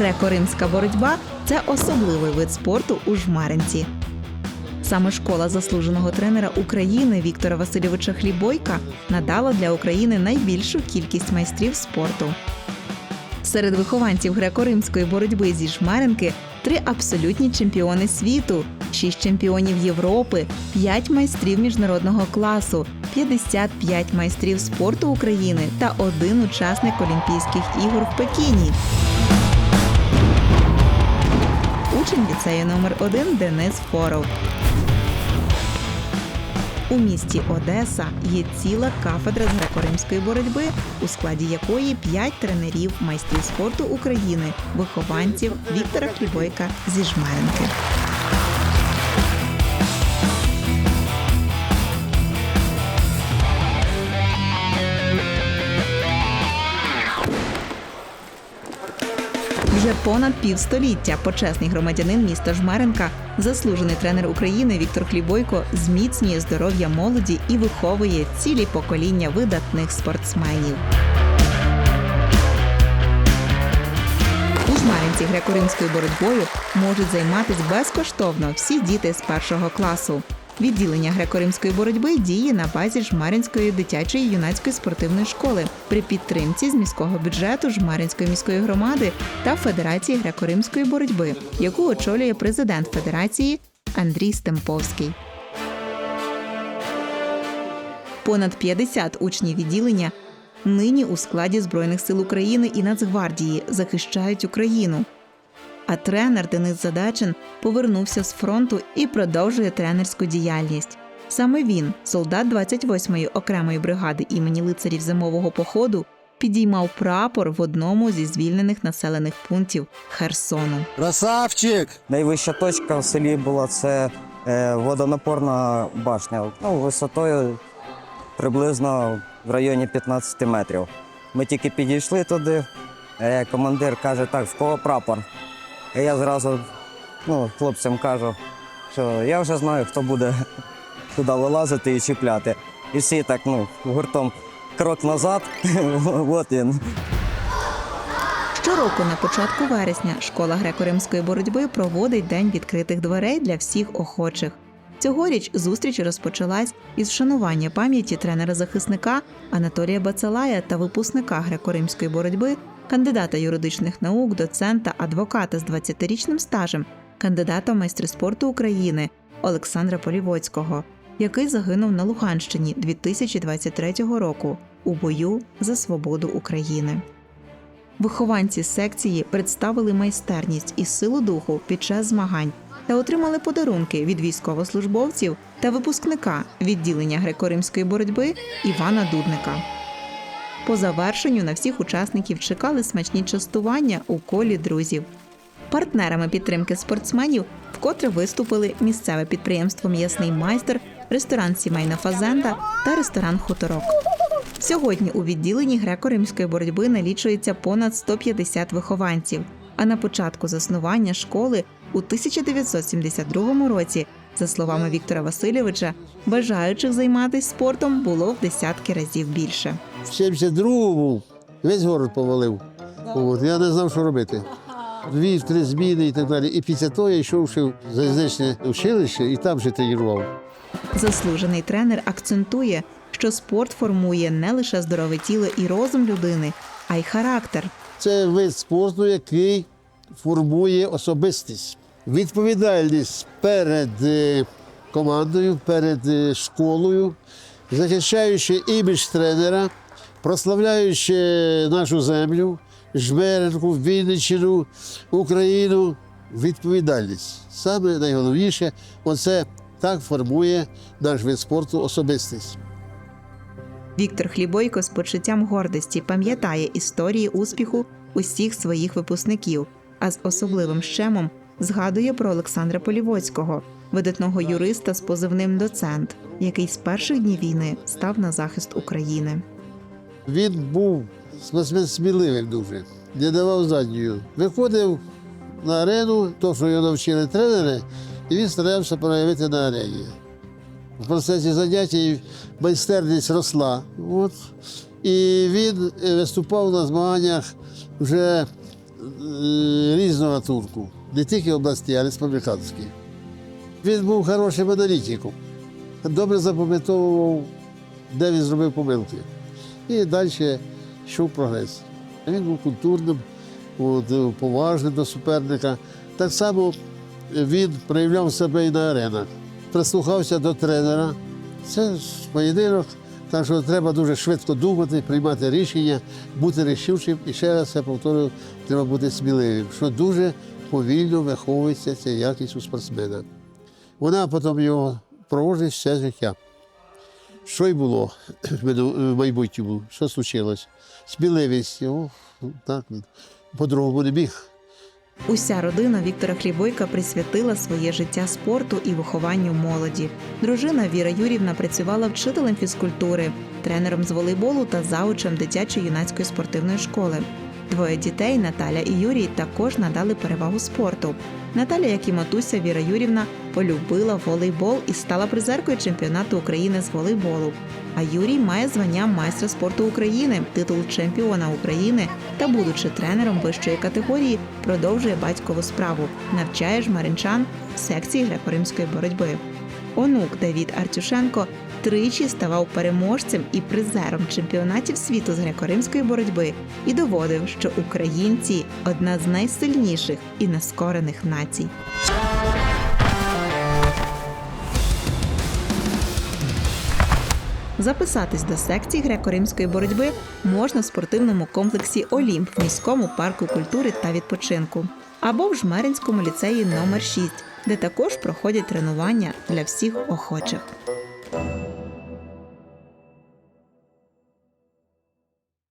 Греко-римська боротьба це особливий вид спорту у жмеринці. Саме школа заслуженого тренера України Віктора Васильовича Хлібойка надала для України найбільшу кількість майстрів спорту. Серед вихованців греко-римської боротьби зі жмеринки три абсолютні чемпіони світу, шість чемпіонів Європи, п'ять майстрів міжнародного класу, 55 майстрів спорту України та один учасник Олімпійських ігор в Пекіні. Учень ліцею номер 1 Денис Форов. У місті Одеса є ціла кафедра з греко-римської боротьби, у складі якої п'ять тренерів майстрів спорту України, вихованців Віктора Хлібойка зі Жмеренки. Понад півстоліття почесний громадянин міста Жмеренка, заслужений тренер України Віктор Хлібойко зміцнює здоров'я молоді і виховує цілі покоління видатних спортсменів. У Жмеринці греко-римською боротьбою можуть займатися безкоштовно всі діти з першого класу. Відділення греко-римської боротьби діє на базі Жмеринської дитячої юнацької спортивної школи при підтримці з міського бюджету Жмеринської міської громади та Федерації греко-римської боротьби, яку очолює президент Федерації Андрій Стемповський. Понад 50 учнів відділення нині у складі Збройних сил України і Нацгвардії захищають Україну. А тренер Денис Задачин повернувся з фронту і продовжує тренерську діяльність. Саме він, солдат 28-ї окремої бригади імені лицарів зимового походу, підіймав прапор в одному зі звільнених населених пунктів Херсону. Красавчик! Найвища точка в селі була це е, водонапорна башня. Ну, висотою приблизно в районі 15 метрів. Ми тільки підійшли туди, е, командир каже, так, в кого прапор? І я зразу ну, хлопцям кажу, що я вже знаю, хто буде туди вилазити і чіпляти. І всі так ну, гуртом крок назад, от він. Щороку на початку вересня школа греко-римської боротьби проводить день відкритих дверей для всіх охочих. Цьогоріч зустріч розпочалась із вшанування пам'яті тренера-захисника Анатолія Бацалая та випускника греко-римської боротьби, кандидата юридичних наук, доцента, адвоката з 20-річним стажем, кандидата в майстри спорту України Олександра Полівоцького, який загинув на Луганщині 2023 року у бою за свободу України. Вихованці секції представили майстерність і силу духу під час змагань та отримали подарунки від військовослужбовців та випускника відділення греко-римської боротьби Івана Дудника. По завершенню на всіх учасників чекали смачні частування у колі друзів. Партнерами підтримки спортсменів вкотре виступили місцеве підприємство М'ясний майстер, ресторан Сімейна Фазенда та ресторан Хуторок. Сьогодні у відділенні греко-римської боротьби налічується понад 150 вихованців. А на початку заснування школи у 1972 році, за словами Віктора Васильовича, бажаючих займатися спортом було в десятки разів більше. В 72-му весь город повалив. От, я не знав, що робити. Дві, три зміни і так далі. І після того я йшов в залізничне училище і там же тренував. Заслужений тренер акцентує, що спорт формує не лише здорове тіло і розум людини, а й характер. Це вид спорту, який формує особистість. Відповідальність перед е, командою, перед е, школою, захищаючи імідж тренера, прославляючи нашу землю, Жмеренку, Вінниччину, Україну. Відповідальність. Саме найголовніше, оце так формує наш вид спорту особистість. Віктор Хлібойко з почуттям гордості пам'ятає історії успіху усіх своїх випускників, а з особливим щемом згадує про Олександра Полівоцького, видатного юриста з позивним доцент, який з перших днів війни став на захист України. Він був сміливим дуже, не давав задньою. Виходив на арену, то, що його навчили тренери, і він старався проявити на арені. В процесі заняття майстерність росла. От. І він е, виступав на змаганнях вже різного гатунку, не тільки області, але й республіканські. Він був хорошим аналітиком, добре запам'ятовував, де він зробив помилки. І далі йшов прогрес. Він був культурним, поважним до суперника. Так само він проявляв себе і на аренах. Прислухався до тренера. Це поєдинок, так що треба дуже швидко думати, приймати рішення, бути рішучим. І ще раз я повторюю, треба бути сміливим, що дуже повільно виховується ця якість у спортсмена. Вона потім його проводить все життя. Що й було в майбутньому, що случилось? Сміливість, о, так, по-другому не міг. Уся родина Віктора Хлібойка присвятила своє життя спорту і вихованню молоді. Дружина Віра Юрівна працювала вчителем фізкультури, тренером з волейболу та заучем дитячої юнацької спортивної школи. Двоє дітей Наталя і Юрій також надали перевагу спорту. Наталя, як і матуся Віра Юрівна, полюбила волейбол і стала призеркою чемпіонату України з волейболу. А Юрій має звання майстра спорту України, титул чемпіона України та, будучи тренером вищої категорії, продовжує батькову справу, навчає жмаринчан в секції греко-римської боротьби. Онук Давід Артюшенко тричі ставав переможцем і призером чемпіонатів світу з греко-римської боротьби і доводив, що українці одна з найсильніших і нескорених націй. Записатись до секції греко-римської боротьби можна в спортивному комплексі Олімп в міському парку культури та відпочинку або в Жмеринському ліцеї номер 6 де також проходять тренування для всіх охочих.